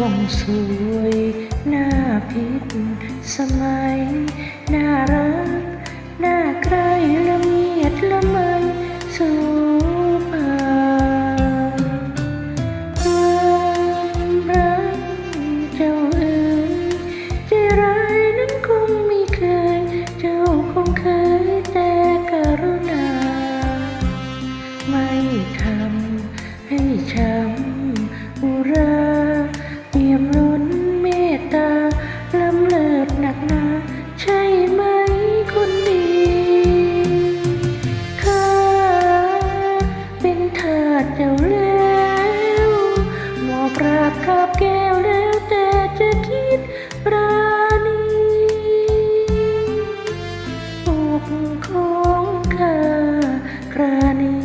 สวยหน้าพิษสมัยน่ารักน่าใครละเมียดละไมสู้มาความรักเจ้าเอ๋ยใจร้ายนั้นคงไม่เคย เจ้าคงเคยแต่กรุณา ไม่ทำให้ช้ำ แก้วแล้วแต่จะคิดปราณีอกของข้าครานี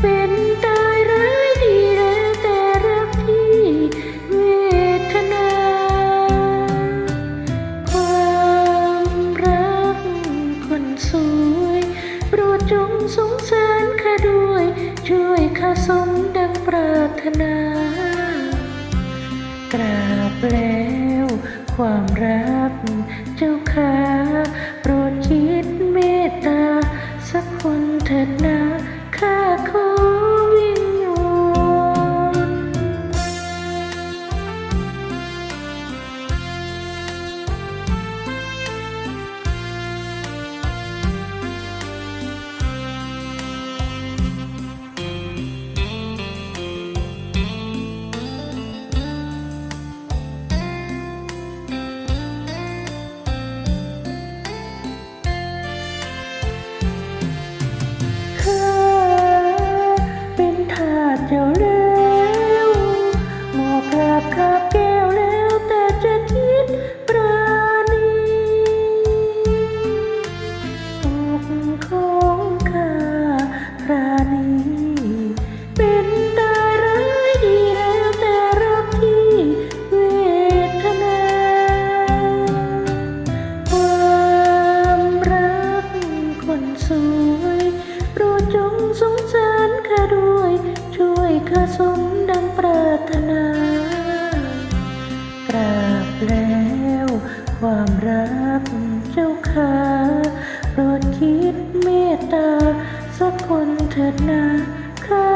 เป็นตายร้ายดีแล้วแต่รักที่เวทนา ความรักคนสวยโปรดจงสงสารข้าด้วย ช่วยข้าสมดังปรารถนา แล้ว ความรักเจ้าค่ะโปรดคิดเมตตา สักคนเถิดนะข้าขอ ความรักเจ้าค่ะโปรดคิดเมตตาสักคนเถิดนะข้า